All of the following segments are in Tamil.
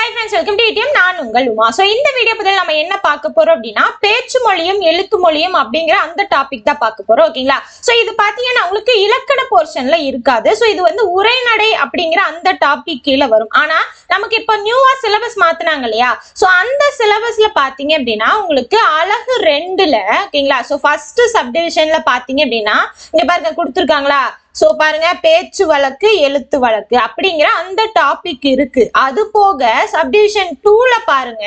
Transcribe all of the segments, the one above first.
Hi friends welcome to ETM நான் உங்கள் உமா. ஸோ இந்த வீடியோ பதில் நம்ம என்ன பார்க்க போறோம் அப்படின்னா பேச்சு மொழியும் எழுத்து மொழியும் அப்படிங்கிற அந்த டாபிக் தான் பார்க்க போறோம் ஓகேங்களா ஸோ இது பார்த்தீங்கன்னா உங்களுக்கு இலக்கண போர்ஷன்ல இருக்காது. ஸோ இது வந்து உரைநடை அப்படிங்கிற அந்த டாபிக் கீழே வரும். ஆனா நமக்கு இப்போ நியூவா சிலபஸ் மாத்தினாங்க இல்லையா? ஸோ அந்த சிலபஸ்ல பார்த்தீங்க அப்படின்னா உங்களுக்கு அழகு ரெண்டுல ஓகேங்களா ஸோ ஃபர்ஸ்ட் சப்டிவிஷன்ல பார்த்தீங்க அப்படின்னா இங்க பாருங்க கொடுத்துருக்காங்களா? சோ பாருங்க பேச்சு வழக்கு எழுத்து வழக்கு அப்படிங்கிற அந்த டாபிக் இருக்கு. அது போக சப்டிவிஷன் டூல பாருங்க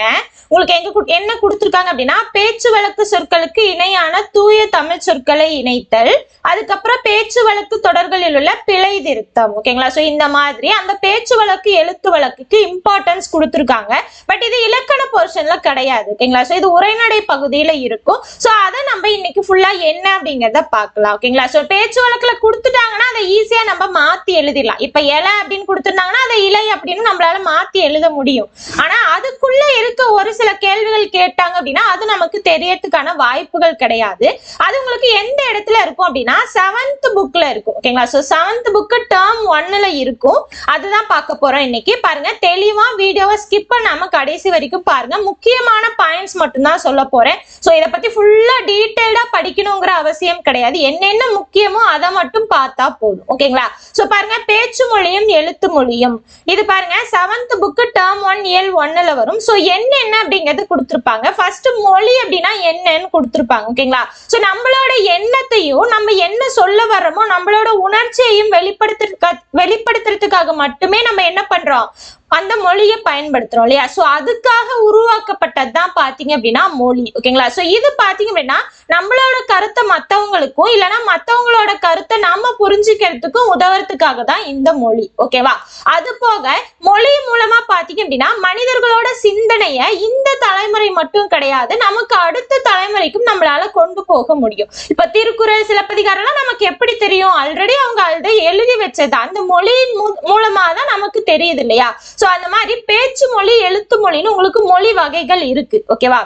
உங்களுக்கு எங்க என்ன கொடுத்துருக்காங்க அப்படின்னா பேச்சு வழக்கு சொற்களுக்கு இணையான தூய தமிழ் சொற்களை இணைத்தல் அதுக்கப்புறம் பேச்சு வழக்கு தொடர்களில் உள்ள பிழை திருத்தம் ஓகேங்களா சோ இந்த மாதிரி அந்த பேச்சு வழக்கு எழுத்து வழக்குக்கு இம்பார்ட்டன்ஸ் கொடுத்துருக்காங்க. பட் இது இலக்கண போர்ஷன்ல கிடையாது ஓகேங்களா சோ இது உரைநடை பகுதியில இருக்கும். சோ அதை நம்ம இன்னைக்கு ஃபுல்லா என்ன அப்படிங்கறத பார்க்கலாம் ஓகேங்களா சோ பேச்சு வழக்குல கொடுத்துட்டாங்கன்னா அதை ஈஸியா நம்ம மாத்தி எழுதிடலாம். இப்ப இலை அப்படின்னு கொடுத்துருந்தாங்கன்னா அதை இலை அப்படின்னு நம்மளால மாத்தி எழுத முடியும். ஆனா அதுக்குள்ள இருக்க ஒரு சில கேள்விகள் கேட்டாங்க அப்படின்னா அது நமக்கு தெரியறதுக்கான வாய்ப்புகள் கிடையாது. அது உங்களுக்கு எந்த இடத்துல இருக்கும் அப்படின்னா செவன்த் புக்ல இருக்கும். ஓகேங்களா சோ செவன்த் புக்கு டேர்ம் ஒன்னுல இருக்கும். அதுதான் பார்க்க போறோம் இன்னைக்கு. பாருங்க தெளிவா வீடியோவை ஸ்கிப் பண்ணாம கடைசி வரைக்கும் பாருங்க. முக்கியமான பாயிண்ட்ஸ் மட்டும்தான் சொல்ல போறேன். சோ இதை பத்தி ஃபுல்லா டீடைல்டா படிக்கணுங்கிற அவசியம் கிடையாது. என்னென்ன முக்கியமோ அதை மட்டும் பார்த்தா போதும். ஓகேங்களா? சோ பாருங்க பேச்சு மொழியும் எழுத்து மொழியும். இது பாருங்க செவன்த் புக்கு டேர்ம் ஒன் இயல் ஒன்னுல வரும். சோ என்னென்ன அப்படிங்கறது கொடுத்துருப்பாங்க. ஃபர்ஸ்ட் மொழி அப்படின்னா என்னன்னு கொடுத்துருப்பாங்க. ஓகேங்களா? சோ நம்மளோட எண்ணத்தையும் நம்ம என்ன சொல்ல வர்றோமோ நம்மளோட உணர்ச்சியையும் வெளிப்படுத்துறதுக்காக வெளிப்படுத்துறதுக்காக மட்டுமே நம்ம என்ன பண்றோம்? அந்த மொழியை பயன்படுத்துறோம் இல்லையா? சோ அதுக்காக உருவாக்கப்பட்டது தான் பாத்தீங்க அப்படின்னா மொழி. ஓகேங்களா? சோ இது பாத்தீங்க அப்படின்னா நம்மளோட கருத்தை மத்தவங்களுக்கும் இல்லைன்னா மத்தவங்களோட கருத்தை நாம புரிஞ்சுக்கிறதுக்கும் உதவுறதுக்காக தான் இந்த மொழி. ஓகேவா? அது போக மொழி மூலமா பாத்தீங்க அப்படின்னா மனிதர்களோட சிந்தனைய இந்த தலைமுறை மட்டும் கிடையாது நமக்கு அடுத்த தலைமுறைக்கும் நம்மளால கொண்டு போக முடியும். இப்ப திருக்குறள் சிலப்பதிகாரம்லாம் நமக்கு எப்படி தெரியும்? ஆல்ரெடி அவங்க அதை எழுதி வச்சது. அந்த மொழியின் மூ- மூலமா தான் நமக்கு தெரியுது இல்லையா? சோ அந்த மாதிரி பேச்சு மொழி எழுத்து மொழின்னு உங்களுக்கு மொழி வகைகள் இருக்கு ஓகேவா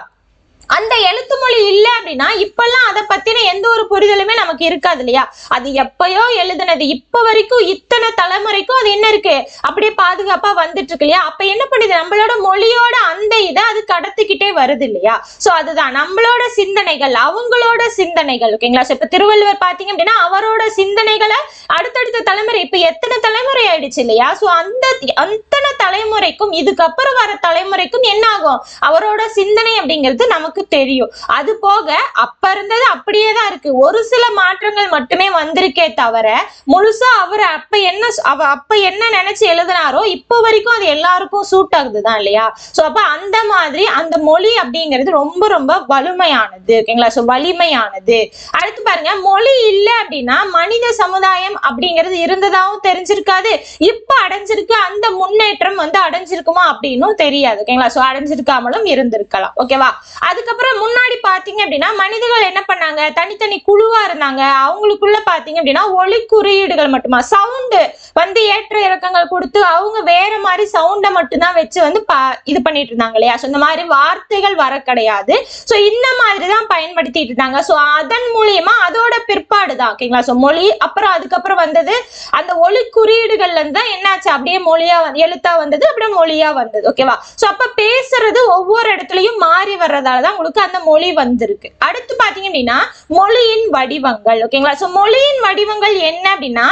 அந்த அப்படின்னா இப்பெல்லாம் அதை பத்தின எந்த ஒரு புரிதலுமே நமக்கு இருக்காது இல்லையா? அது எப்பயோ எழுதுனது. இப்ப வரைக்கும் இத்தனை தலைமுறைக்கும் அது என்ன இருக்கு? அப்படியே பாதுகாப்பா வந்துட்டு இருக்கு இல்லையா? அப்ப என்ன பண்ணுது? நம்மளோட மொழியோட அந்த இதை அது கடத்திக்கிட்டே வருது இல்லையா? சோ அதுதான். நம்மளோட சிந்தனைகள் அவங்களோட சிந்தனைகள் ஓகேங்களா இப்ப திருவள்ளுவர் பாத்தீங்க அப்படின்னா அவரோட சிந்தனைகளை அடுத்தடுத்த தலைமுறை இப்ப எத்தனை தலைமுறை ஆயிடுச்சு இல்லையா? சோ அந்த அத்தனை தலைமுறைக்கும் இதுக்கப்புறம் வர தலைமுறைக்கும் என்ன ஆகும்? அவரோட சிந்தனை அப்படிங்கிறது நமக்கு தெரியும். அது போக அப்ப இருந்தது அப்படியே தான் இருக்கு. ஒரு சில மாற்றங்கள் மட்டுமே வந்திருக்கே தவிர முழுசா அவர் அப்ப என்ன அவ அப்ப என்ன நினைச்சு எழுதினாரோ இப்போ வரைக்கும் அது எல்லாருக்கும் சூட் ஆகுது தான் இல்லையா? சோ அப்ப அந்த மாதிரி அந்த மொழி அப்படிங்கிறது ரொம்ப ரொம்ப வலிமையானது. ஓகேங்களா? சோ வலிமையானது. அடுத்து பாருங்க மொழி இல்லை அப்படின்னா மனித சமுதாயம் அப்படிங்கிறது இருந்ததாகவும் தெரிஞ்சிருக்காது. இப்ப அடைஞ்சிருக்கு அந்த முன்னேற்றம் வந்து அடைஞ்சிருக்குமா அப்படின்னும் தெரியாது. ஓகேங்களா? சோ அடைஞ்சிருக்காமலும் இருந்திருக்கலாம். ஓகேவா? அதுக்கப்புறம் முன்னாடி பாத்தீங்க அப்படின்னா மனிதர்கள் என்ன பண்ணாங்க? தனித்தனி குழுவா இருந்தாங்க. அவங்களுக்குள்ள பாத்தீங்க அப்படின்னா ஒளி குறியீடுகள் மட்டுமா? சவுண்டு வந்து ஏற்ற இறக்கங்கள் கொடுத்து அவங்க வேற மாதிரி சவுண்டை மட்டும்தான் வச்சு வந்து பா- இது பண்ணிட்டு இருந்தாங்க இல்லையா? ஸோ இந்த மாதிரி வார்த்தைகள் வர கிடையாது. ஸோ இந்த மாதிரி தான் பயன்படுத்திட்டு இருந்தாங்க. ஸோ அதன் மூலியமா அதோட பிற்பாடு தான் ஓகேங்களா? ஸோ மொழி அப்புறம் அதுக்கப்புறம் வந்தது அந்த ஒளி குறியீடுகள்ல இருந்து தான் என்னாச்சு? அப்படியே மொழியா எழுத்தா வந்தது அப்படியே மொழியா வந்தது ஓகேவா? ஸோ அப்ப பேசுறது ஒவ்வொரு இடத்துலயும் மாறி வர்றதால தான் உங்களுக்கு அந்த மொழி வந்திருக்கு. அடுத்து பாத்தீங்க அப்படின்னா மொழியின் வடிவங்கள் ஓகேங்களா சோ மொழியின் வடிவங்கள் என்ன அப்படின்னா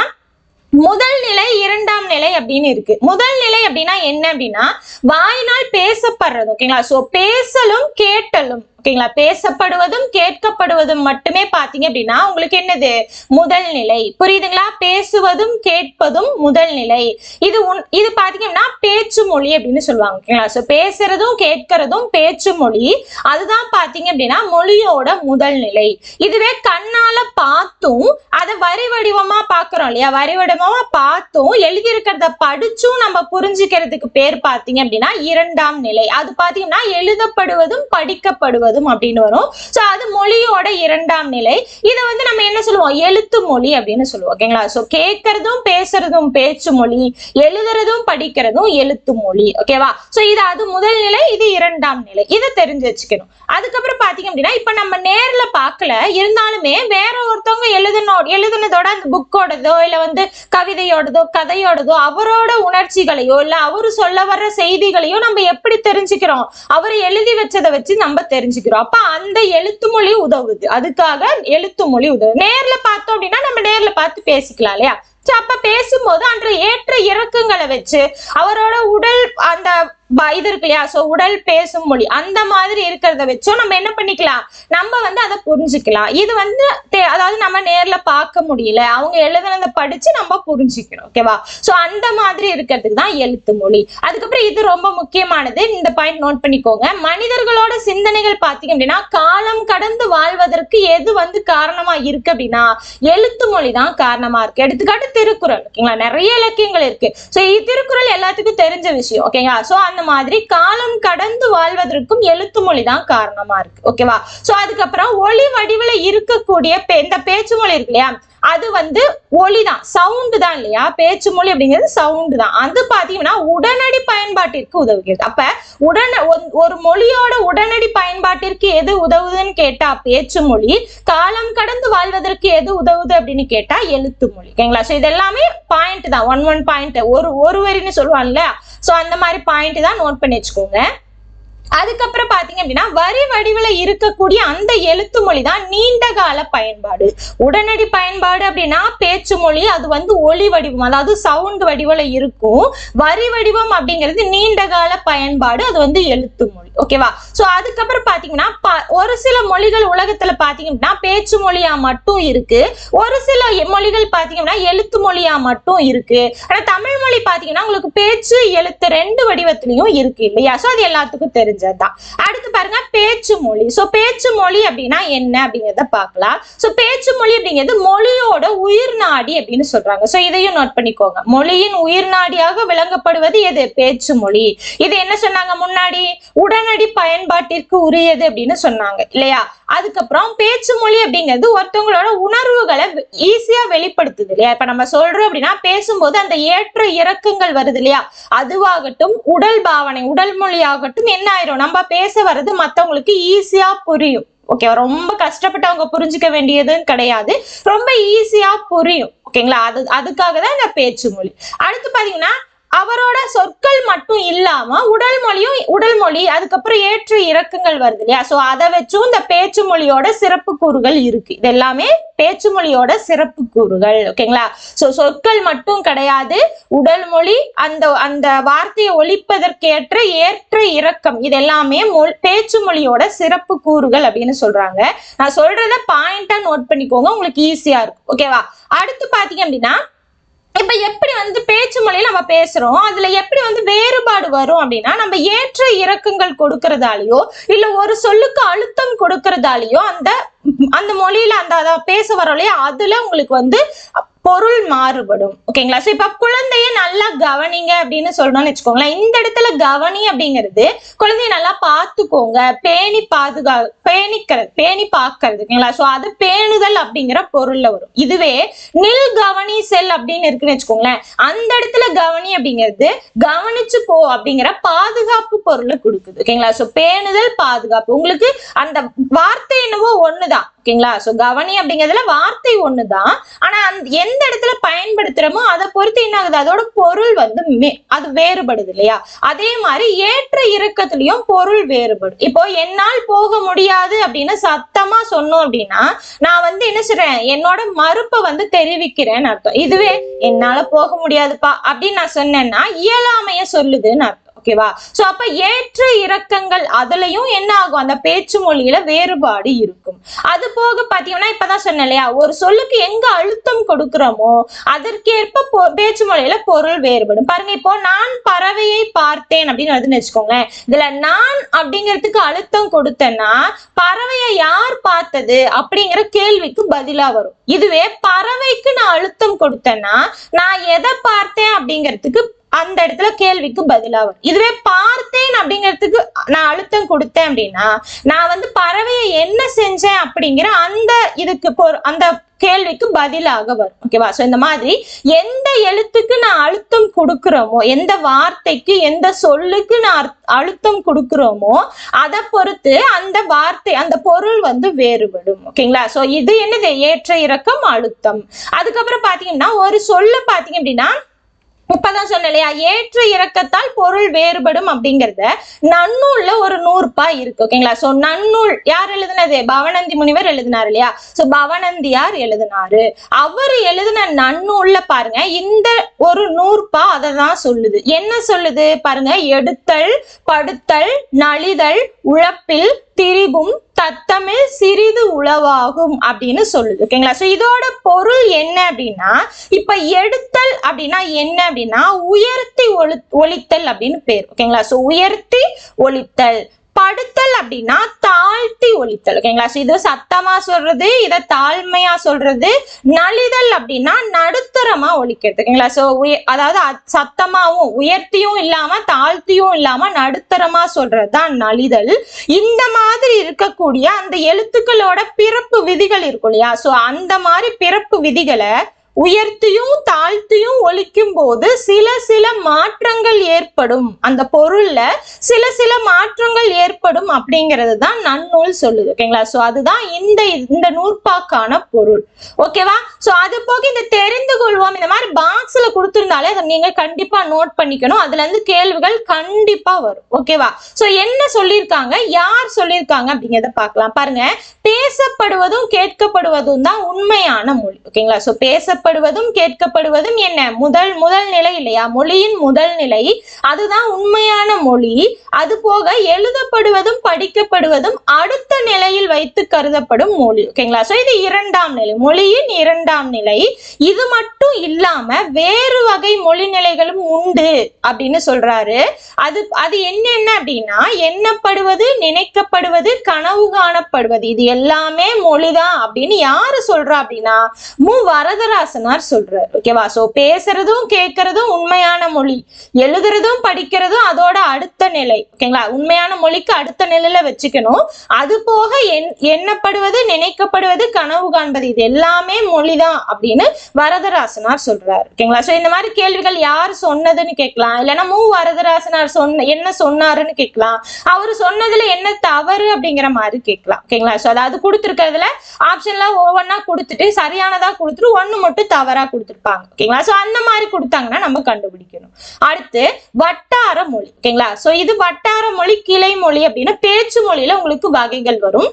முதல் நிலை இரண்டாம் நிலை அப்படின்னு இருக்கு. முதல் நிலை அப்படின்னா என்ன அப்படின்னா வாயினால் பேசப்படுறது ஓகேங்களா சோ பேசலும் கேட்டலும். ஓகேங்களா? பேசப்படுவதும் கேட்கப்படுவதும் மட்டுமே பாத்தீங்க அப்படின்னா உங்களுக்கு என்னது? முதல் நிலை. புரியுதுங்களா? பேசுவதும் கேட்பதும் முதல் நிலை. இது உன் இது பாத்தீங்கன்னா பேச்சு மொழி அப்படின்னு சொல்லுவாங்க ஓகேங்களா? ஸோ பேசுறதும் கேட்கறதும் பேச்சு மொழி. அதுதான் பாத்தீங்க அப்படின்னா மொழியோட முதல் நிலை. இதுவே கண்ணால பார்த்தும் அதை வரி வடிவமா பாக்குறோம் இல்லையா? வரி வடிவமா பார்த்தும் எழுதியிருக்கிறத படிச்சும் நம்ம புரிஞ்சுக்கிறதுக்கு பேர் பாத்தீங்க அப்படின்னா இரண்டாம் நிலை. அது பாத்தீங்கன்னா எழுதப்படுவதும் படிக்கப்படுவதும் அப்படின்னு வரும். ஸோ அது மொழியோட இரண்டாம் நிலை. இதை வந்து நம்ம என்ன சொல்லுவோம்? எழுத்து மொழி அப்படின்னு சொல்லுவோம். ஓகேங்களா ஸோ கேட்கறதும் பேசுறதும் பேச்சு மொழி. எழுதுறதும் படிக்கிறதும் எழுத்து மொழி. ஓகேவா சோ இது அது முதல் நிலை இது இரண்டாம் நிலை. இதை தெரிஞ்சு வச்சுக்கணும். அதுக்கப்புறம் பாத்தீங்க அப்படின்னா இப்ப நம்ம நேர்ல பார்க்கல. இருந்தாலுமே வேற ஒருத்தவங்க எழுதுனோ எழுதுனதோட அந்த புக்கோடதோ இல்ல வந்து கவிதையோடதோ கதையோடதோ அவரோட உணர்ச்சிகளையோ இல்ல அவரு சொல்ல வர்ற செய்திகளையோ நம்ம எப்படி தெரிஞ்சுக்கிறோம்? அவர் எழுதி வச்சதை வச்சு நம்ம தெரிஞ்சுக்கிறோம். அப்ப அந்த எழுத்து மொழி உதவுது. அதுக்காக எழுத்து மொழி உதவுது. நேர்ல பார்த்தோம் அப்படின்னா நம்ம நேர்ல பார்த்து பேசிக்கலாம் இல்லையா? அப்ப பேசும்போது அன்ற ஏற்ற இறக்கங்களை வச்சு அவரோட உடல் அந்த இது இருக்கு இல்லையா? சோ உடல் பேசும் மொழி அந்த மாதிரி இருக்கிறத வச்சும் நம்ம என்ன பண்ணிக்கலாம்? நம்ம வந்து அதை புரிஞ்சுக்கலாம். இது வந்து அதாவது நம்ம நேர்ல பார்க்க முடியல. அவங்க எழுதுனதை படிச்சு நம்ம புரிஞ்சுக்கணும் ஓகேவா சோ அந்த மாதிரி இருக்கிறதுக்கு தான் எழுத்து மொழி. அதுக்கப்புறம் இது ரொம்ப முக்கியமானது. இந்த பாயிண்ட் நோட் பண்ணிக்கோங்க. மனிதர்களோட சிந்தனைகள் பாத்தீங்க அப்படின்னா காலம் கடந்து வாழ்வதற்கு எது வந்து காரணமா இருக்கு அப்படின்னா எழுத்து மொழி தான் காரணமா இருக்கு. எடுத்துக்காட்டு திருக்குறள். ஓகேங்களா? நிறைய இலக்கியங்கள் இருக்கு. சோ திருக்குறள் எல்லாத்துக்கும் தெரிஞ்ச விஷயம் ஓகேங்களா சோ அந்த மாதிரி காலம் கடந்து வாழ்வதற்கும் எழுத்து மொழி தான் காரணமா இருக்கு. ஓகேவா சோ அதுக்கப்புறம் ஒளி வடிவில இருக்கக்கூடிய இந்த பேச்சு மொழி இருக்கு இல்லையா? அது வந்து ஒளி தான் சவுண்டு தான் இல்லையா? பேச்சு மொழி அப்படிங்கிறது சவுண்டு தான். அது பாத்தீங்கன்னா உடனடி பயன்பாட்டிற்கு உதவுகிறது. அப்ப உடன ஒரு மொழியோட உடனடி பயன்பாட்டிற்கு எது உதவுதுன்னு கேட்டா பேச்சு மொழி காலம் கடந்து வாழ்வதற்கு எது உதவுது அப்படின்னு கேட்டா எழுத்து மொழி. ஓகேங்களா சோ இது எல்லாமே பாயிண்ட் தான். ஒன் ஒன் பாயிண்ட் ஒரு ஒரு வரின்னு சொல்லுவாங்கல்ல? ஸோ அந்த மாதிரி பாயிண்ட் தான் நோட் பண்ணி வச்சுக்கோங்க. அதுக்கப்புறம் பாத்தீங்க அப்படின்னா வரி வடிவில இருக்கக்கூடிய அந்த எழுத்து மொழி தான் நீண்ட கால பயன்பாடு. உடனடி பயன்பாடு அப்படின்னா பேச்சு மொழி அது வந்து ஒளி வடிவம் அதாவது சவுண்ட் வடிவில இருக்கும். வரி வடிவம் அப்படிங்கிறது நீண்ட கால பயன்பாடு அது வந்து எழுத்து மொழி. ஓகேவா சோ அதுக்கப்புறம் பாத்தீங்கன்னா ப- ஒரு சில மொழிகள் உலகத்துல பாத்தீங்க அப்படின்னா பேச்சு மொழியா மட்டும் இருக்கு. ஒரு சில மொழிகள் பாத்தீங்க அப்படின்னா எழுத்து மொழியா மட்டும் இருக்கு. ஆனா தமிழ் மொழி பாத்தீங்கன்னா உங்களுக்கு பேச்சு எழுத்து ரெண்டு வடிவத்திலையும் இருக்கு இல்லையா? சோ அது எல்லாத்துக்கும் தெரிஞ்சதுதான். அடுத்து பாருங்க பேச்சு மொழி சோ பேச்சு மொழி அப்படின்னா என்ன அப்படிங்கிறத பார்க்கலாம். சோ பேச்சு மொழி அப்படிங்கிறது மொழியோட உயிர் நாடி அப்படின்னு சொல்றாங்க. சோ இதையும் நோட் பண்ணிக்கோங்க. மொழியின் உயிர் நாடியாக விளங்கப்படுவது எது? பேச்சு மொழி இது என்ன சொன்னாங்க முன்னாடி? உடனடி பயன்பாட்டிற்கு உரியது அப்படின்னு சொன்னாங்க இல்லையா? அதுக்கப்புறம் பேச்சு மொழி அப்படிங்கிறது ஒருத்தவங்களோட உணர்வுகளை ஈஸியா வெளிப்படுத்துது இல்லையா? இப்ப நம்ம சொல்றோம் அப்படின்னா பேசும்போது அந்த ஏற்ற இறக்கங்கள் வருது இல்லையா? அதுவாகட்டும் உடல் பாவனை உடல் மொழி ஆகட்டும் என்ன ஆயிரும். நம்ம பேச வர்றது மத்தவங்களுக்கு ஈஸியா புரியும். ஓகே ரொம்ப கஷ்டப்பட்டு அவங்க புரிஞ்சுக்க வேண்டியதுன்னு கிடையாது. ரொம்ப ஈஸியா புரியும். ஓகேங்களா அது அதுக்காக தான் இந்த பேச்சு மொழி. அடுத்து பாத்தீங்கன்னா அவரோட சொற்கள் மட்டும் இல்லாம உடல் மொழியும் உடல் மொழி அதுக்கப்புறம் ஏற்ற இறக்கங்கள் வருது இல்லையா? சோ அதை வச்சும் இந்த பேச்சு மொழியோட சிறப்பு கூறுகள் இருக்கு. இது எல்லாமே பேச்சு மொழியோட சிறப்பு கூறுகள் ஓகேங்களா சோ சொற்கள் மட்டும் கிடையாது. உடல் மொழி அந்த அந்த வார்த்தையை ஒழிப்பதற்கேற்ற ஏற்ற இறக்கம் இது எல்லாமே மொ- பேச்சு மொழியோட சிறப்பு கூறுகள் அப்படின்னு சொல்றாங்க. நான் சொல்றத பாயிண்டா நோட் பண்ணிக்கோங்க உங்களுக்கு ஈஸியா இருக்கும் ஓகேவா அடுத்து பாத்தீங்க அப்படின்னா இப்ப எப்படி வந்து பேச்சு மொழியில நம்ம பேசுறோம்? அதுல எப்படி வந்து வேறுபாடு வரும் அப்படின்னா நம்ம ஏற்ற இறக்கங்கள் கொடுக்கறதாலயோ இல்ல ஒரு சொல்லுக்கு அழுத்தம் கொடுக்கறதாலயோ அந்த அந்த மொழியில அந்த அத பேச வரோலையோ அதுல உங்களுக்கு வந்து பொருள் மாறுபடும். ஓகேங்களா சோ இப்ப குழந்தைய நல்லா கவனிங்க அப்படின்னு சொல்றோம்னு வச்சுக்கோங்களேன். இந்த இடத்துல கவனி அப்படிங்கிறது குழந்தைய நல்லா பார்த்துக்கோங்க. பேணி பாதுகா பேணிக்கிறது பேணி பார்க்கறதுங்களா ஓகேங்களா? சோ அது பேணுதல் அப்படிங்கிற பொருள்ல வரும். இதுவே நில் கவனி செல் அப்படின்னு இருக்குன்னு வச்சுக்கோங்களேன். அந்த இடத்துல கவனி அப்படிங்கிறது கவனிச்சு போ அப்படிங்கிற பாதுகாப்பு பொருளை கொடுக்குது. ஓகேங்களா? சோ பேணுதல் பாதுகாப்பு. உங்களுக்கு அந்த வார்த்தை என்னவோ ஒண்ணுதான். ஓகேங்களா? சோ கவனி அப்படிங்கிறதுல வார்த்தை ஒண்ணுதான். ஆனா அந் எந்த இடத்துல பயன்படுத்துறோமோ அதை பொறுத்து என்ன ஆகுது? அதோட பொருள் வந்து மே- அது வேறுபடுது இல்லையா? அதே மாதிரி ஏற்ற இறக்கத்திலயும் பொருள் வேறுபடும். இப்போ என்னால் போக முடியாது அப்படின்னு சத்தமா சொன்னோம் அப்படின்னா நான் வந்து என்ன சொல்றேன்? என்னோட மறுப்பை வந்து தெரிவிக்கிறேன்னு அர்த்தம். இதுவே என்னால போக முடியாதுப்பா அப்படின்னு நான் சொன்னேன்னா இயலாமைய சொல்லுதுன்னு அர்த்தம். ஓகேவா? சோ அப்ப ஏற்ற இறக்கங்கள் அதுலயும் என்ன ஆகும்? அந்த பேச்சு மொழியில வேறுபாடு இருக்கும். அது போக பாத்தீங்கன்னா இப்பதான் சொன்னேன் இல்லையா? ஒரு சொல்லுக்கு எங்க அழுத்தம் கொடுக்கிறோமோ அதற்கேற்ப பொ- பேச்சு மொழியில பொருள் வேறுபடும். பாருங்க இப்போ நான் பறவையை பார்த்தேன் அப்படின்னு வச்சுக்கோங்களேன். இதுல நான் அப்படிங்கிறதுக்கு அழுத்தம் கொடுத்தேன்னா பறவையை யார் பார்த்தது அப்படிங்கிற கேள்விக்கு பதிலா வரும். இதுவே பறவைக்கு நான் அழுத்தம் கொடுத்தேன்னா நான் எதை பார்த்தேன் அப்படிங்கிறதுக்கு அந்த இடத்துல கேள்விக்கு பதிலாகும் இதுவே பார்த்தேன் அப்படிங்கிறதுக்கு நான் அழுத்தம் கொடுத்தேன் அப்படின்னா நான் வந்து பறவையை என்ன செஞ்சேன் அப்படிங்கிற அந்த இதுக்கு பொரு- அந்த கேள்விக்கு பதிலாக வரும். ஓகேவா ஸோ இந்த மாதிரி எந்த எழுத்துக்கு நான் அழுத்தம் கொடுக்குறோமோ எந்த வார்த்தைக்கு எந்த சொல்லுக்கு நான் அழுத்தம் கொடுக்குறோமோ அதை பொறுத்து அந்த வார்த்தை அந்த பொருள் வந்து வேறுபடும். ஓகேங்களா ஸோ இது என்னது? ஏற்ற இறக்கம் அழுத்தம். அதுக்கப்புறம் பார்த்தீங்கன்னா ஒரு சொல்ல பார்த்தீங்க அப்படின்னா இப்பதான் சொன்னேன் இல்லையா ஏற்ற இறக்கத்தால் பொருள் வேறுபடும் அப்படிங்கறத நன்னூல்ல ஒரு நூற்பா இருக்கு ஓகேங்களா சோ நன்னூல் யார் எழுதுனது? பவனந்தி முனிவர் எழுதினார் இல்லையா? சோ பவனந்தியார் எழுதினாரு. அவர் எழுதின நன்னூல்ல பாருங்க இந்த ஒரு நூற்பா அதை தான் சொல்லுது. என்ன சொல்லுது? பாருங்க எடுத்தல் படுத்தல் நலிதல் உழப்பில் திரிபும் தத்தமிழ் சிறிது உளவாகும் அப்படின்னு சொல்லுது. ஓகேங்களா ஸோ இதோட பொருள் என்ன அப்படின்னா இப்ப எடுத்தல் அப்படின்னா என்ன அப்படின்னா உயர்த்தி ஒளி ஒழித்தல் அப்படின்னு பேர். ஓகேங்களா ஸோ உயர்த்தி ஒழித்தல் படுத்தல் அப்படின்னா தாழ்த்தி ஒழித்தல் ஓகேங்களா? இது சத்தமா சொல்றது இதை தாழ்மையா சொல்றது நலிதல் அப்படின்னா நடுத்தரமா ஒழிக்கிறது ஓகேங்களா? சோ அதாவது அ- சத்தமாவும் உயர்த்தியும் இல்லாம தாழ்த்தியும் இல்லாம நடுத்தரமா சொல்றதுதான் நலிதல். இந்த மாதிரி இருக்கக்கூடிய அந்த எழுத்துக்களோட பிறப்பு விதிகள் இருக்கும் இல்லையா? சோ அந்த மாதிரி பிறப்பு விதிகளை உயர்த்தியும் தாழ்த்தியும் ஒழிக்கும் போது சில சில மாற்றங்கள் ஏற்படும். அந்த பொருள்ல சில சில மாற்றங்கள் ஏற்படும் அப்படிங்கிறது தான் நன்னூல் சொல்லுது. ஓகேங்களா சோ அதுதான் இந்த இந்த நூற்பாக்கான பொருள். ஓகேவா சோ அது போக இந்த தெரிந்து கொள்வோம். இந்த மாதிரி பாக்ஸ்ல கொடுத்திருந்தாலே அதை நீங்க கண்டிப்பா நோட் பண்ணிக்கணும். அதுல இருந்து கேள்விகள் கண்டிப்பா வரும். ஓகேவா சோ என்ன சொல்லியிருக்காங்க? யார் சொல்லியிருக்காங்க அப்படிங்கிறத பார்க்கலாம். பாருங்க. பேசப்படுவதும் கேட்கப்படுவதும் தான் உண்மையான மொழி. ஓகேங்களா சோ பேசப்படுவதும் கேட்கப்படுவதும் என்ன? முதல் முதல் நிலை இல்லையா? மொழியின் முதல் நிலை. அதுதான் உண்மையான மொழி. அது போக எழுதப்படுவதும் படிக்கப்படுவதும் அடுத்த நிலையில் வைத்து கருதப்படும் மொழி. ஓகேங்களா? சோ இது இரண்டாம் நிலை. மொழியின் இரண்டாம் நிலை. இது மட்டும் இல்லாம வேறு வகை மொழிநிலைகளும் உண்டு அப்படின்னு சொல்றாரு. அது அது என்னென்ன அப்படின்னா எண்ணப்படுவது நினைக்கப்படுவது கனவு காணப்படுவது இது எல்லாமே மொழிதான் அப்படின்னு யாரு சொல்றா அப்படின்னா மு. வரதராசனார் சொல்றாரு. ஓகேவா சோ பேசுறதும் கேட்கறதும் உண்மையான மொழி. எழுதுறதும் படிக்கிறதும் அதோட அடுத்த நிலை. ஓகேங்களா உண்மையான மொழிக்கு அடுத்த நிலையில வச்சுக்கணும். அது போக எண்ணப்படுவது நினைக்கப்படுவது கனவு காண்பது இது எல்லாமே மொழிதான் அப்படின்னு வரதராசனார் சொல்றாரு. ஓகேங்களா? சோ இந்த மாதிரி கேள்விகள் யார் சொன்னதுன்னு கேட்கலாம். இல்லைன்னா மு. வரதராசனார் சொன்ன என்ன சொன்னாருன்னு கேட்கலாம். அவர் சொன்னதுல என்ன தவறு அப்படிங்கிற மாதிரி கேட்கலாம். ஓகேங்களா? சோ அதாவது கொடுத்துருக்கிறதுல ஆப்ஷன்லாம் ஒவ்வொன்றா கொடுத்துட்டு சரியானதா கொடுத்துட்டு ஒண்ணு மட்டும் தவறா கொடுத்துருப்பாங்க. ஓகேங்களா? சோ அந்த மாதிரி கொடுத்தாங்கன்னா நம்ம கண்டுபிடிக்கணும். அடுத்து வட்டார மொழி. ஓகேங்களா? சோ இது வட்டார மொழி கிளை மொழி அப்படின்னு பேச்சு மொழியில உங்களுக்கு வகைகள் வரும்.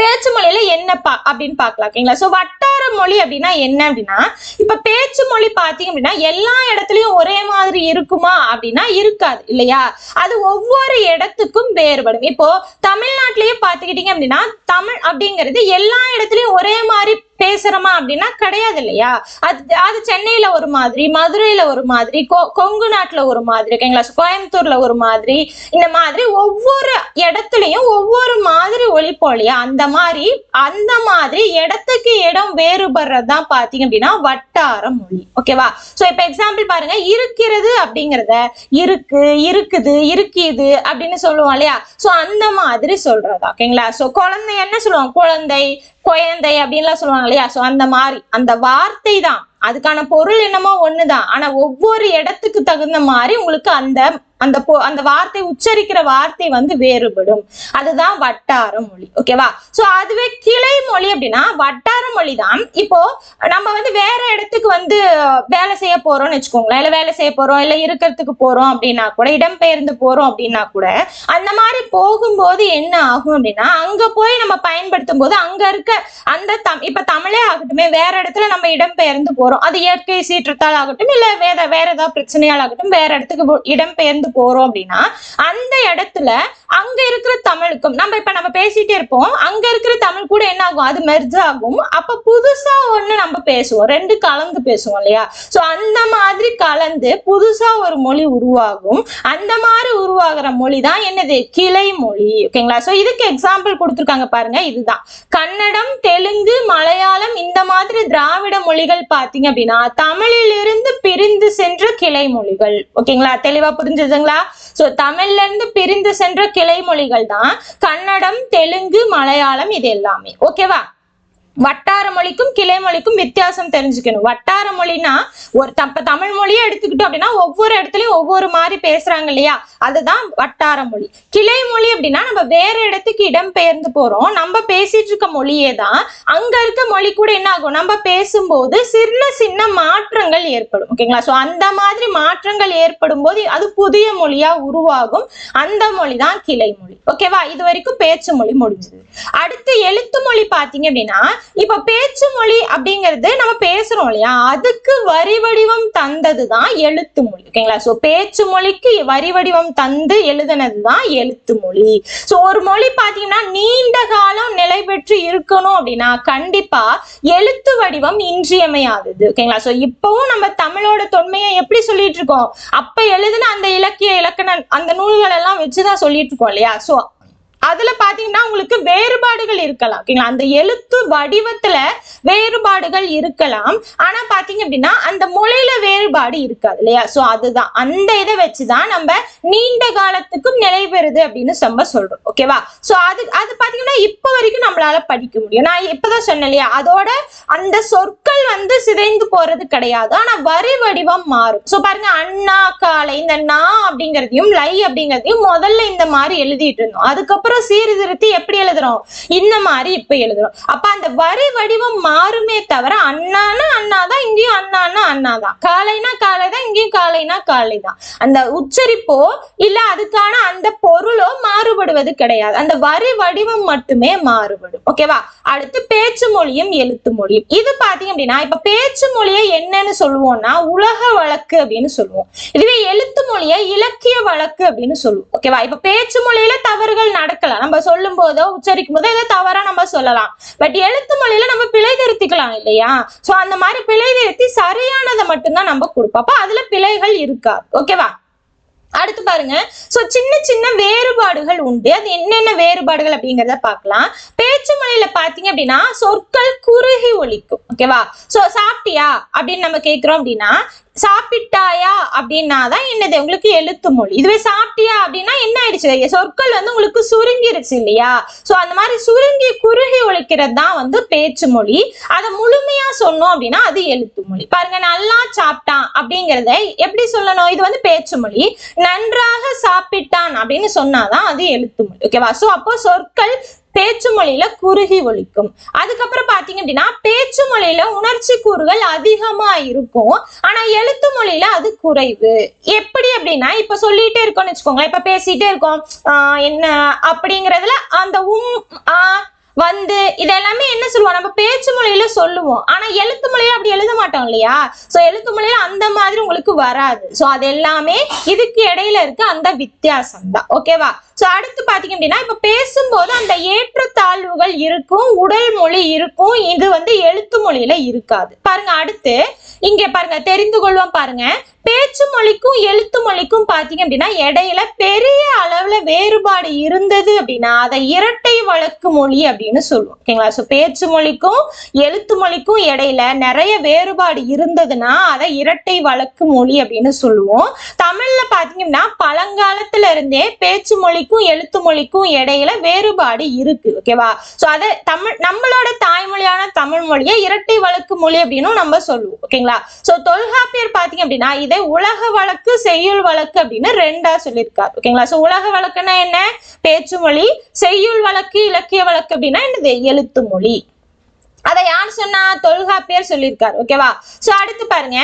பேச்சு மொழியில என்ன பா அப்படின்னு பார்க்கலாம் ஓகேங்களா? சோ வட்டார மொழி அப்படின்னா என்ன அப்படின்னா இப்ப பேச்சு மொழி பாத்தீங்க அப்படின்னா எல்லா இடத்துலயும் ஒரே மாதிரி இருக்குமா அப்படின்னா இருக்காது இல்லையா? அது ஒவ்வொரு இடத்துக்கும் வேறுபடும். இப்போ தமிழ்நாட்டிலேயே பாத்துக்கிட்டீங்க அப்படின்னா தமிழ் அப்படிங்கிறது எல்லா இடத்துலயும் ஒரே மாதிரி பேசுறோமா அப்படின்னா கிடையாது இல்லையா? அது அது சென்னையில ஒரு மாதிரி மதுரையில ஒரு மாதிரி கொ- கொங்கு நாட்டுல ஒரு மாதிரி ஓகேங்களா? கோயம்புத்தூர்ல ஒரு மாதிரி இந்த மாதிரி ஒவ்வொரு இடத்துலயும் ஒவ்வொரு மாதிரி ஒளிப்போலியா இல்லையா அந்த மாதிரி அந்த மாதிரி இடத்துக்கு இடம் வேறுபடுறதுதான் பாத்தீங்க அப்படின்னா வட்டார மொழி ஓகேவா? சோ இப்ப எக்ஸாம்பிள் பாருங்க இருக்கிறது அப்படிங்கிறத இருக்கு இருக்குது இருக்கிது அப்படின்னு சொல்லுவோம் இல்லையா? சோ அந்த மாதிரி சொல்றதா ஓகேங்களா? சோ குழந்தை என்ன சொல்லுவாங்க? குழந்தை குழந்தை அப்படின்லாம் சொல்லுவாங்க இல்லையா? சோ அந்த மாதிரி அந்த வார்த்தை தான் அதுக்கான பொருள் என்னமோ ஒண்ணுதான். ஆனா ஒவ்வொரு இடத்துக்கு தகுந்த மாதிரி உங்களுக்கு அந்த அந்த போ அந்த வார்த்தை உச்சரிக்கிற வார்த்தை வந்து வேறுபடும். அதுதான் வட்டார மொழி. ஓகேவா சோ அதுவே கிளை மொழி அப்படின்னா வட்டார மொழி தான் இப்போ நம்ம வந்து வேற இடத்துக்கு வந்து வேலை செய்ய போறோம்னு வச்சுக்கோங்களேன். இல்ல வேலை செய்ய போறோம் இல்ல இருக்கிறதுக்கு போறோம் அப்படின்னா கூட இடம்பெயர்ந்து போறோம் அப்படின்னா கூட அந்த மாதிரி போகும்போது என்ன ஆகும் அப்படின்னா அங்க போய் நம்ம பயன்படுத்தும் போது அங்க இருக்க அந்த தம் இப்ப தமிழே ஆகட்டுமே வேற இடத்துல நம்ம இடம்பெயர்ந்து போறோம். அது இயற்கை சீற்றத்தால் ஆகட்டும் இல்ல வேற வேற ஏதாவது பிரச்சனையால் ஆகட்டும் வேற இடத்துக்கு இடம்பெயர்ந்து போறோம் அப்படின்னா அந்த இடத்துல அங்க இருக்கிற தமிழுக்கும் நம்ம இப்ப நம்ம பேசிட்டே இருப்போம் அங்க இருக்கிற தமிழ் கூட என்ன ஆகும்? அது மெர்ஜ் ஆகும். அப்ப புதுசா ஒண்ணு நம்ம பேசுவோம். ரெண்டு கலந்து பேசுவோம் இல்லையா? சோ அந்த மாதிரி கலந்து புதுசா ஒரு மொழி உருவாகும். அந்த மாதிரி உருவாகிற மொழி தான் என்னது? கிளை மொழி. ஓகேங்களா சோ இதுக்கு எக்ஸாம்பிள் கொடுத்துருக்காங்க பாருங்க. இதுதான். கன்னடம் தெலுங்கு மலையாளம் இந்த மாதிரி திராவிட மொழிகள் பாத்தீங்க அப்படின்னா தமிழிலிருந்து பிரிந்து சென்ற கிளை மொழிகள். ஓகேங்களா தெளிவா புரிஞ்சது புரிஞ்சுதுங்களா ஸோ தமிழ்ல இருந்து பிரிந்து சென்ற கிளை மொழிகள் தான் கன்னடம் தெலுங்கு மலையாளம் இது எல்லாமே. ஓகேவா வட்டார மொழிக்கும் கிளை மொழிக்கும் வித்தியாசம் தெரிஞ்சுக்கணும். வட்டார மொழினா ஒரு தப்ப தமிழ் மொழியை எடுத்துக்கிட்டோம் அப்படின்னா ஒவ்வொரு இடத்துலயும் ஒவ்வொரு மாதிரி பேசுறாங்க இல்லையா? அதுதான் வட்டார மொழி கிளை மொழி அப்படின்னா நம்ம வேற இடத்துக்கு இடம் பெயர்ந்து போறோம். நம்ம பேசிட்டு இருக்க மொழியே தான். அங்க இருக்க மொழி கூட என்ன ஆகும்? நம்ம பேசும்போது சின்ன சின்ன மாற்றங்கள் ஏற்படும். ஓகேங்களா சோ அந்த மாதிரி மாற்றங்கள் ஏற்படும் போது அது புதிய மொழியா உருவாகும். அந்த மொழி தான் கிளை மொழி ஓகேவா இது வரைக்கும் பேச்சு மொழி முடிஞ்சது. அடுத்து எழுத்து மொழி பாத்தீங்க அப்படின்னா இப்ப பேச்சு மொழி அப்படிங்கிறது நம்ம பேசுறோம் இல்லையா? அதுக்கு வரி வடிவம் தந்தது தான் எழுத்து மொழி. ஓகேங்களா? சோ பேச்சு மொழிக்கு வரி வடிவம் தந்து எழுதுனது தான் எழுத்து மொழி. சோ ஒரு மொழி பாத்தீங்கன்னா நீண்ட காலம் நிலை பெற்று இருக்கணும் அப்படின்னா கண்டிப்பா எழுத்து வடிவம் இன்றியமையாதது. ஓகேங்களா? சோ இப்பவும் நம்ம தமிழோட தொன்மையை எப்படி சொல்லிட்டு இருக்கோம்? அப்ப எழுதுன அந்த இலக்கிய இலக்கண அந்த நூல்கள் எல்லாம் வச்சுதான் சொல்லிட்டு இருக்கோம் இல்லையா? சோ அதுல பாத்தீங்கன்னா உங்களுக்கு வேறுபாடுகள் இருக்கலாம். ஓகேங்களா? அந்த எழுத்து வடிவத்துல வேறுபாடுகள் இருக்கலாம். ஆனா பாத்தீங்க அப்படின்னா அந்த மொழியில வேறுபாடு இருக்காது இல்லையா? சோ அதுதான். அந்த இதை வச்சுதான் நம்ம நீண்ட காலத்துக்கும் நிலை பெறுது அப்படின்னு நம்ம சொல்றோம். ஓகேவா சோ அது அது பாத்தீங்கன்னா இப்ப வரைக்கும் நம்மளால படிக்க முடியும். நான் இப்பதான் சொன்னேன் இல்லையா? அதோட அந்த சொற்கள் வந்து சிதைந்து போறது கிடையாது. ஆனா வரி வடிவம் மாறும். சோ பாருங்க அண்ணா காலை இந்த நா அப்படிங்கறதையும் லை அப்படிங்கிறதையும் முதல்ல இந்த மாதிரி எழுதிட்டு இருந்தோம். அதுக்கப்புறம் சீர்திருத்தி எப்படி எழுதுறோம்? இந்த மாதிரி இப்ப எழுதுறோம். அப்ப அந்த வரி வடிவம் மாறுமே தவிர அண்ணானா அண்ணாதான் இங்கேயும் அண்ணானா அண்ணாதான். காலைனா காலை தான் இங்கேயும் காலைனா காலை தான் அந்த உச்சரிப்போ இல்ல அதுக்கான அந்த பொருள் மாறுபடுவது கிடையாது. அந்த வரி வடிவம் மட்டுமே மாறுபடும். ஓகேவா அடுத்து பேச்சு மொழியும் எழுத்து மொழியும். இது பாத்தீங்க அப்படின்னா இப்ப பேச்சு மொழியை என்னன்னு சொல்லுவோம்னா உலக வழக்கு அப்படின்னு சொல்லுவோம். இதுவே எழுத்து மொழியை இலக்கிய வழக்கு அப்படின்னு சொல்லுவோம். ஓகேவா இப்ப பேச்சு மொழியில தவறுகள் நடக்கலாம். நம்ம சொல்லும் போதோ உச்சரிக்கும் போதோ ஏதோ தவறா நம்ம சொல்லலாம். பட் எழுத்து மொழியில நம்ம பிழை திருத்திக்கலாம் இல்லையா? சோ அந்த மாதிரி பிழை திருத்தி சரியானதை மட்டும்தான் நம்ம கொடுப்போம். அப்ப அதுல பிழைகள் இருக்காது. ஓகேவா அடுத்து பாருங்க. சோ சின்ன சின்ன வேறுபாடுகள் உண்டு. அது என்னென்ன வேறுபாடுகள் அப்படிங்கறத பார்க்கலாம். பேச்சு மொழியில பாத்தீங்க அப்படின்னா சொற்கள் குறுகி ஒலிக்கும். ஓகேவா சோ சாப்பிட்டியா? அப்படின்னு நம்ம கேக்குறோம் அப்படின்னா சாப்பிட்டாயா அப்படின்னா தான் என்னது? உங்களுக்கு எழுத்து மொழி. இதுவே சாப்பிட்டியா அப்படின்னா என்ன ஆயிடுச்சு? சொற்கள் வந்து உங்களுக்கு சுருங்கிருச்சு இல்லையா? சோ அந்த மாதிரி சுருங்கி குறுகி ஒழிக்கிறது தான் வந்து பேச்சு மொழி. அதை முழுமையா சொன்னோம் அப்படின்னா அது எழுத்து மொழி. பாருங்க நல்லா சாப்பிட்டான் அப்படிங்கிறத எப்படி சொல்லணும்? இது வந்து பேச்சு மொழி. நன்றாக சாப்பிட்டான் அப்படின்னு சொன்னாதான் அது எழுத்து மொழி. ஓகேவா சோ அப்போ சொற்கள் பேச்சு மொழியில குறுகி ஒலிக்கும். அதுக்கப்புறம் பாத்தீங்க அப்படின்னா பேச்சு மொழியில உணர்ச்சி கூறுகள் அதிகமா இருக்கும். ஆனா எழுத்து மொழியில அது குறைவு. எப்படி அப்படின்னா இப்ப சொல்லிட்டே இருக்கோம்னு வச்சுக்கோங்களேன். இப்ப பேசிட்டே இருக்கோம். என்ன அப்படிங்கறதுல அந்த உம் ஆஹ் வந்து இதெல்லாமே என்ன சொல்லுவோம்? நம்ம பேச்சு மொழியில சொல்லுவோம். ஆனா எழுத்து மொழியில அப்படி எழுத மாட்டோம் இல்லையா? சோ எழுத்து மொழியில அந்த மாதிரி உங்களுக்கு வராது. சோ அது எல்லாமே இதுக்கு இடையில இருக்க அந்த வித்தியாசம் தான் ஓகேவா சோ அடுத்து பாத்தீங்க அப்படின்னா இப்ப பேசும்போது அந்த ஏற்றத்தாழ்வுகள் இருக்கும் உடல் மொழி இருக்கும் இது வந்து எழுத்து மொழியில இருக்காது. பாருங்க அடுத்து இங்க பாருங்க தெரிந்து கொள்வோம் பாருங்க. பேச்சு மொழிக்கும் எழுத்து மொழிக்கும் பாத்தீங்க அப்படின்னா இடையில பெரிய அளவுல வேறுபாடு இருந்தது அப்படின்னா அதை இரட்டை வழக்கு மொழி அப்படின்னு சொல்லுவோம். ஓகேங்களா? ஸோ பேச்சு மொழிக்கும் எழுத்து மொழிக்கும் இடையில நிறைய வேறுபாடு இருந்ததுன்னா அதை இரட்டை வழக்கு மொழி அப்படின்னு சொல்லுவோம். தமிழ்ல பாத்தீங்கன்னா பழங்காலத்துல இருந்தே பேச்சு மொழிக்கும் எழுத்து மொழிக்கும் இடையில வேறுபாடு இருக்கு. ஓகேவா? சோ அதை தமிழ் நம்மளோட தாய்மொழியான தமிழ் மொழியை இரட்டை வழக்கு மொழி அப்படின்னு நம்ம சொல்லுவோம். ஓகேங்களா? ஸோ தொல்காப்பியர் பாத்தீங்க அப்படின்னா இதை உலக வழக்கு செய்யுள் வழக்கு அப்படின்னு ரெண்டா சொல்லியிருக்காரு ஓகேங்களா? சோ உலக வழக்குன்னா என்ன? பேச்சு மொழி செய்யுள் வழக்கு இலக்கிய வழக்கு அப்படின்னா என்னது? எழுத்து மொழி. அதை யார் சொன்னா? தொல்காப்பியர் சொல்லியிருக்காரு. ஓகேவா? சோ அடுத்து பாருங்க.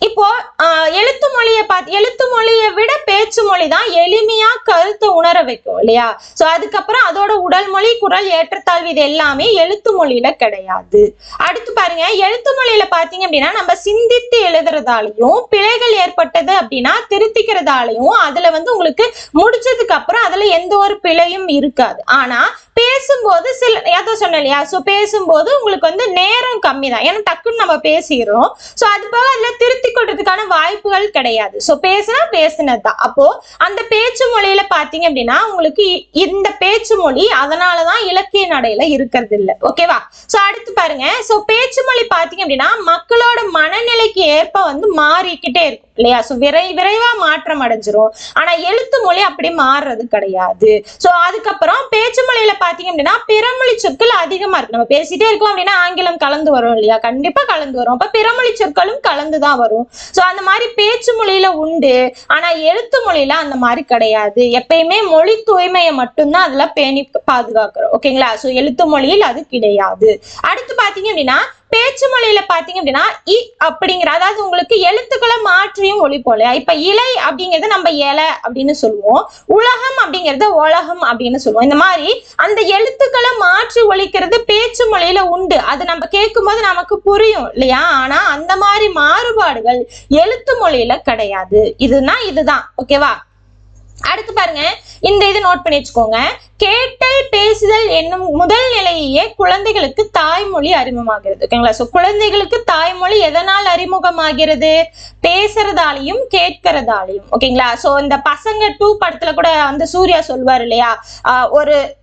இப்போ ஆஹ், எழுத்து மொழியை பார்த்து எழுத்து மொழியை விட பேச்சு மொழி தான் எளிமையா கருத்தை உணர வைக்கும் இல்லையா? சோ அதுக்கப்புறம் அதோட உடல் மொழி குரல் ஏற்றத்தாழ்வு இது எல்லாமே எழுத்து மொழியில கிடையாது. அடுத்து பாருங்க எழுத்து மொழியில பாத்தீங்க அப்படின்னா நம்ம சிந்தித்து எழுதுறதாலையும் பிழைகள் ஏற்பட்டது அப்படின்னா திருத்திக்கிறதாலையும் அதுல வந்து உங்களுக்கு முடிச்சதுக்கு அப்புறம் அதுல எந்த ஒரு பிழையும் இருக்காது. ஆனா பேசும்போது சில ஏதோ சொன்னேன் இல்லையா? ஸோ பேசும்போது உங்களுக்கு வந்து நேரம் கம்மி தான் ஏன்னா டக்குன்னு நம்ம பேசிடுறோம். ஸோ அது போக அதில் திருத்தி கொள்றதுக்கான வாய்ப்புகள் கிடையாது. ஸோ பேசுனா பேசுனது தான் அப்போ அந்த பேச்சு மொழியில பார்த்தீங்க அப்படின்னா உங்களுக்கு இ- இந்த பேச்சு மொழி அதனால தான் இலக்கிய நடையில இருக்கிறது இல்லை ஓகேவா ஸோ அடுத்து பாருங்க. ஸோ பேச்சு மொழி பார்த்தீங்க அப்படின்னா மக்களோட மனநிலைக்கு ஏற்ப வந்து மாறிக்கிட்டே இருக்கும். இல்லையா? ஸோ விரை விரைவா மாற்றம் அடைஞ்சிரும். ஆனா எழுத்து மொழி அப்படி மாறுறது கிடையாது. ஸோ அதுக்கப்புறம் பேச்சு மொழியில பாத்தீங்க அப்படின்னா பிறமொழி சொற்கள் அதிகமா இருக்கு. நம்ம பேசிட்டே இருக்கோம் அப்படின்னா ஆங்கிலம் கலந்து வரும் இல்லையா? கண்டிப்பா கலந்து வரும். அப்ப பிறமொழி சொற்களும் கலந்துதான் வரும். சோ அந்த மாதிரி பேச்சு மொழியில உண்டு. ஆனா எழுத்து மொழியில அந்த மாதிரி கிடையாது. எப்பயுமே மொழி தூய்மையை மட்டும்தான் அதுல பேணி பாதுகாக்கிறோம். ஓகேங்களா சோ எழுத்து மொழியில் அது கிடையாது. அடுத்து பாத்தீங்க அப்படின்னா பேச்சு மொழியில பாத்தீங்க அப்படின்னா இ அப்படிங்கிற அதாவது உங்களுக்கு எழுத்துக்களை மாற்றியும் ஒழிப்போம் இல்லையா இப்ப இலை அப்படிங்கிறது நம்ம இலை அப்படின்னு சொல்லுவோம். உலகம் அப்படிங்கறது உலகம் அப்படின்னு சொல்லுவோம். இந்த மாதிரி அந்த எழுத்துக்களை மாற்றி ஒழிக்கிறது பேச்சு மொழியில உண்டு. அது நம்ம கேட்கும் போது நமக்கு புரியும் இல்லையா? ஆனா அந்த மாதிரி மாறுபாடுகள் எழுத்து மொழியில கிடையாது. இதுனா இதுதான். ஓகேவா? அடுத்து பாருங்க. இந்த இது நோட் பண்ணி வச்சுக்கோங்க. கேட்டல் பேசுதல் என்னும் முதல் நிலையே குழந்தைகளுக்கு தாய்மொழி அறிமுகமாகிறது. ஓகேங்களா சோ குழந்தைகளுக்கு தாய்மொழி எதனால் அறிமுகமாகிறது? பேசுறதாலையும் கேட்கறதாலையும். ஓகேங்களா சோ இந்த பசங்க டூ படத்துல கூட அந்த சூர்யா சொல்வார் இல்லையா? ஆஹ் ஒரு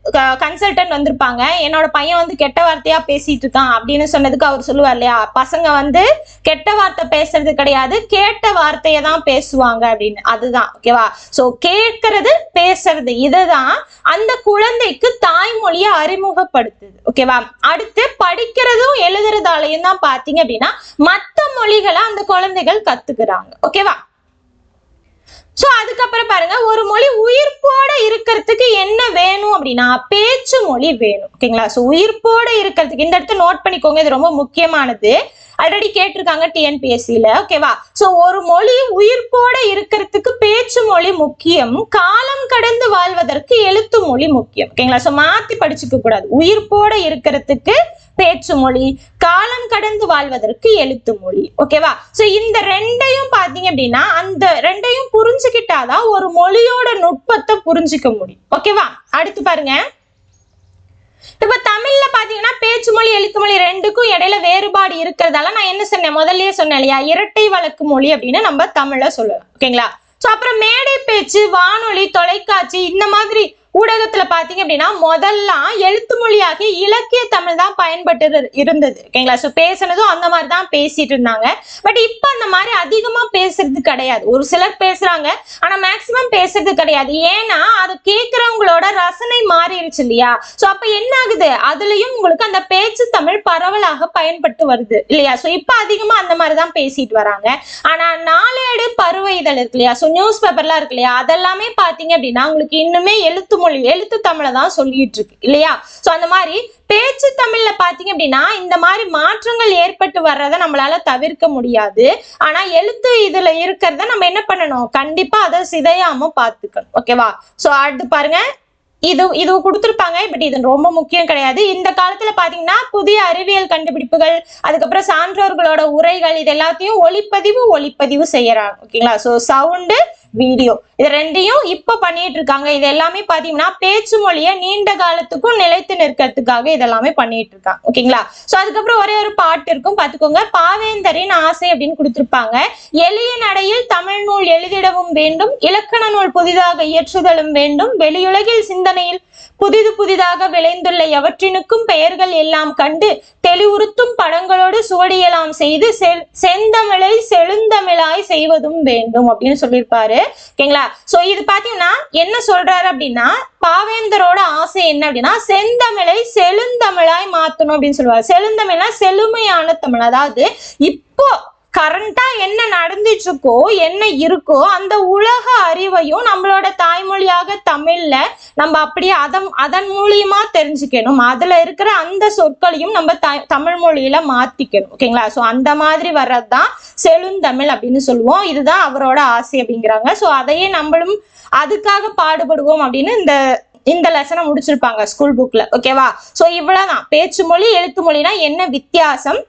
கன்சல்டன்ட் வந்திருப்பாங்க. என்னோட பையன் வந்து கெட்ட வார்த்தையா பேசிட்டு இருக்கான் அப்படின்னு சொன்னதுக்கு அவர் சொல்லுவார் இல்லையா? பசங்க வந்து கெட்ட வார்த்தை பேசுறது கிடையாது கேட்ட வார்த்தையை தான் பேசுவாங்க அப்படின்னு. அதுதான். ஓகேவா சோ கேட்கறது பேசுறது. இதுதான் அந்த குழந்தைக்கு தாய்மொழியை அறிமுகப்படுத்துது. ஓகேவா அடுத்து படிக்கிறதும் எழுதுறதாலையும் தான் பாத்தீங்க அப்படின்னா மத்த மொழிகளை அந்த குழந்தைகள் கத்துக்கிறாங்க. ஓகேவா சோ அதுக்கப்புறம் பாருங்க ஒரு மொழி உயிர்ப்போட இருக்கிறதுக்கு என்ன வேணும் அப்படின்னா பேச்சு மொழி வேணும். ஓகேங்களா சோ உயிர்ப்போட இருக்கிறதுக்கு இந்த இடத்த நோட் பண்ணிக்கோங்க இது ரொம்ப முக்கியமானது. ஆல்ரெடி கேட்டிருக்காங்க டிஎன்பிஎஸ்சியில ஓகேவா ஸோ ஒரு மொழி உயிர்ப்போட இருக்கிறதுக்கு பேச்சு மொழி முக்கியம். காலம் கடந்து வாழ்வதற்கு எழுத்து மொழி முக்கியம். ஓகேங்களா ஸோ மாத்தி படிச்சுக்க கூடாது. உயிர்ப்போட இருக்கிறதுக்கு பேச்சு மொழி காலம் கடந்து வாழ்வதற்கு எழுத்து மொழி. ஓகேவா சோ இந்த ரெண்டையும் பாத்தீங்க அப்படின்னா அந்த ரெண்டையும் புரிஞ்சுக்கிட்டாதான் ஒரு மொழியோட நுட்பத்தை புரிஞ்சுக்க முடியும். ஓகேவா அடுத்து பாருங்க. இப்ப தமிழ்ல பாத்தீங்கன்னா பேச்சு மொழி எழுத்து மொழி ரெண்டுக்கும் இடையில வேறுபாடு இருக்கிறதால நான் என்ன சொன்னேன்? முதல்லயே சொன்னேன் இல்லையா? இரட்டை வழக்கு மொழி அப்படின்னு நம்ம தமிழ்ல சொல்லலாம் ஓகேங்களா? சோ அப்புறம் மேடை பேச்சு வானொலி தொலைக்காட்சி இந்த மாதிரி ஊடகத்துல பாத்தீங்க அப்படின்னா முதல்லாம் எழுத்து மொழியாக இலக்கிய தமிழ் தான் பயன்பட்டு இரு- இருந்தது. ஓகேங்களா? ஸோ பேசுனதும் அந்த மாதிரி தான் பேசிட்டு இருந்தாங்க. பட் இப்ப அந்த மாதிரி அதிகமா பேசுறது கிடையாது. ஒரு சிலர் பேசுறாங்க ஆனா மேக்சிமம் பேசுறது கிடையாது. ஏன்னா அது கேட்கறவங்களோட ரசனை மாறிடுச்சு இல்லையா? சோ அப்ப என்ன ஆகுது? அதுலயும் உங்களுக்கு அந்த பேச்சு தமிழ் பரவலாக பயன்பட்டு வருது இல்லையா? ஸோ இப்ப அதிகமா அந்த மாதிரி தான் பேசிட்டு வராங்க. ஆனா நாளேடு பருவ இதழ் இருக்கு இல்லையா? ஸோ நியூஸ் பேப்பர்லாம் இருக்கு இல்லையா? அதெல்லாமே பாத்தீங்க அப்படின்னா உங்களுக்கு இன்னுமே எழுத்து மொழி எழுத்து தமிழை தான் சொல்லிட்டு இருக்கு இல்லையா? ஸோ அந்த மாதிரி பேச்சு தமிழ்ல பாத்தீங்க அப்படின்னா இந்த மாதிரி மாற்றங்கள் ஏற்பட்டு வர்றதை நம்மளால தவிர்க்க முடியாது. ஆனா எழுத்து இதுல இருக்கிறத நம்ம என்ன பண்ணணும்? கண்டிப்பா அதை சிதையாம பாத்துக்கணும் ஓகேவா சோ அடுத்து பாருங்க. இது இது கொடுத்துருப்பாங்க பட் இது ரொம்ப முக்கியம் கிடையாது. இந்த காலத்துல பாத்தீங்கன்னா புதிய அறிவியல் கண்டுபிடிப்புகள் அதுக்கப்புறம் சான்றோர்களோட உரைகள் இது எல்லாத்தையும் ஒளிப்பதிவு ஒளிப்பதிவு செய்யறாங்க. ஓகேங்களா சோ சவுண்டு வீடியோ இது ரெண்டையும் இப்ப பண்ணிட்டு இருக்காங்க. இது எல்லாமே பாத்தீங்கன்னா பேச்சு மொழிய நீண்ட காலத்துக்கும் நிலைத்து நிற்கிறதுக்காக இதெல்லாமே பண்ணிட்டு இருக்காங்க. ஓகேங்களா? சோ அதுக்கப்புறம் ஒரே ஒரு பாட்டு இருக்கும். பாத்துக்கோங்க. பாவேந்தரின் ஆசை அப்படின்னு கொடுத்திருப்பாங்க. எளிய நடையில் தமிழ் நூல் எழுதிடவும் வேண்டும். இலக்கண நூல் புதிதாக இயற்றுதலும் வேண்டும். வெளியுலகில் சிந்தனையில் புதிது புதிதாக விளைந்துள்ள எவற்றினுக்கும் பெயர்கள் எல்லாம் கண்டு தெளிவுறுத்தும் படங்களோடு சுவடியெல்லாம் செய்து செந்தமிழை செழுந்தமிழாய் செய்வதும் வேண்டும் அப்படின்னு சொல்லியிருப்பாரு. ஓகேங்களா? சோ இது பாத்தீங்கன்னா என்ன சொல்றாரு அப்படின்னா பாவேந்தரோட ஆசை என்ன அப்படின்னா செந்தமிழை செழுந்தமிழாய் மாத்தணும் அப்படின்னு சொல்லுவாரு. செழுந்தமிழ்னா செழுமையான தமிழ். அதாவது இப்போ கரண்டா என்ன நடந்துட்டு இருக்கோ என்ன இருக்கோ அந்த உலக அறிவையும் நம்மளோட தாய்மொழியாக தமிழ்ல நம்ம அப்படியே அதன் அதன் மூலியமா தெரிஞ்சுக்கணும். அதுல இருக்கிற அந்த சொற்களையும் நம்ம த- தமிழ் மொழியில மாத்திக்கணும். ஓகேங்களா சோ அந்த மாதிரி வர்றதுதான் செழுந்தமிழ் அப்படின்னு சொல்லுவோம். இதுதான் அவரோட ஆசை அப்படிங்கிறாங்க. சோ அதையே நம்மளும் அதுக்காக பாடுபடுவோம் அப்படின்னு இந்த இந்த லெசனை முடிச்சிருப்பாங்க ஸ்கூல் புக்ல ஓகேவா சோ இவ்வளவுதான். பேச்சு மொழி எழுத்து மொழினா என்ன வித்தியாசம்?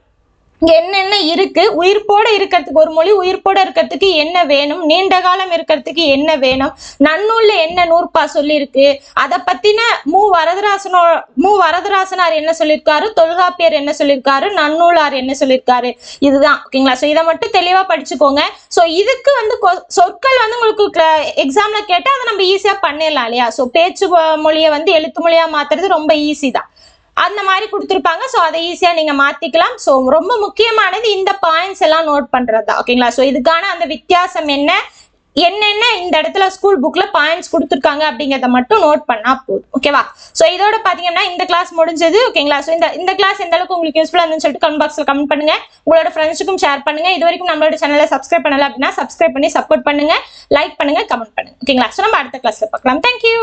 இங்க என்னென்ன இருக்கு? உயிர்ப்போட இருக்கிறதுக்கு ஒரு மொழி உயிர்ப்போட இருக்கிறதுக்கு என்ன வேணும்? நீண்ட காலம் இருக்கிறதுக்கு என்ன வேணும்? நன்னூல்ல என்ன நூற்பா சொல்லியிருக்கு அதை பத்தின மு. வரதராசனோ மு. வரதராசனார் என்ன சொல்லியிருக்காரு தொல்காப்பியர் என்ன சொல்லியிருக்காரு நன்னூலார் என்ன சொல்லியிருக்காரு இதுதான். ஓகேங்களா? ஸோ இதை மட்டும் தெளிவா படிச்சுக்கோங்க. ஸோ இதுக்கு வந்து கொ- சொற்கள் வந்து உங்களுக்கு எக்ஸாம்ல கேட்டா அதை நம்ம ஈஸியா பண்ணிடலாம் இல்லையா? ஸோ பேச்சு மொழியை வந்து எழுத்து மொழியா மாத்துறது ரொம்ப ஈஸி தான். அந்த மாதிரி கொடுத்துருப்பாங்க. ஸோ அதை ஈஸியாக நீங்கள் மாற்றிக்கலாம் ஸோ ரொம்ப முக்கியமானது இந்த பாயிண்ட்ஸ் எல்லாம் நோட் பண்ணுறது தான். ஓகேங்களா ஸோ இதுக்கான அந்த வித்தியாசம் என்ன? என்னென்ன இந்த இடத்துல ஸ்கூல் புக்ல பாயிண்ட்ஸ் கொடுத்துருக்காங்க அப்படிங்கிறத மட்டும் நோட் பண்ணா போதும். ஓகேவா ஸோ இதோட பாத்தீங்கன்னா இந்த கிளாஸ் முடிஞ்சது. ஓகேங்களா ஸோ இந்த இந்த கிளாஸ் எந்த அளவுக்கு உங்களுக்கு யூஸ்ஃபுல்லா இருந்துன்னு சொல்லிட்டு கமெண்ட் பாக்ஸ்ல கமெண்ட் பண்ணுங்க. உங்களோட ஃப்ரெண்ட்ஸுக்கும் ஷேர் பண்ணுங்க. இது வரைக்கும் நம்மளோட சேனலை சப்ஸ்கிரைப் பண்ணல அப்படின்னா சப்ஸ்கிரைப் பண்ணி சப்போர்ட் பண்ணுங்க. லைக் பண்ணுங்க கமெண்ட் பண்ணுங்க. ஓகேங்களா ஸோ நம்ம அடுத்த கிளாஸ்ல பார்க்கலாம். தேங்க்யூ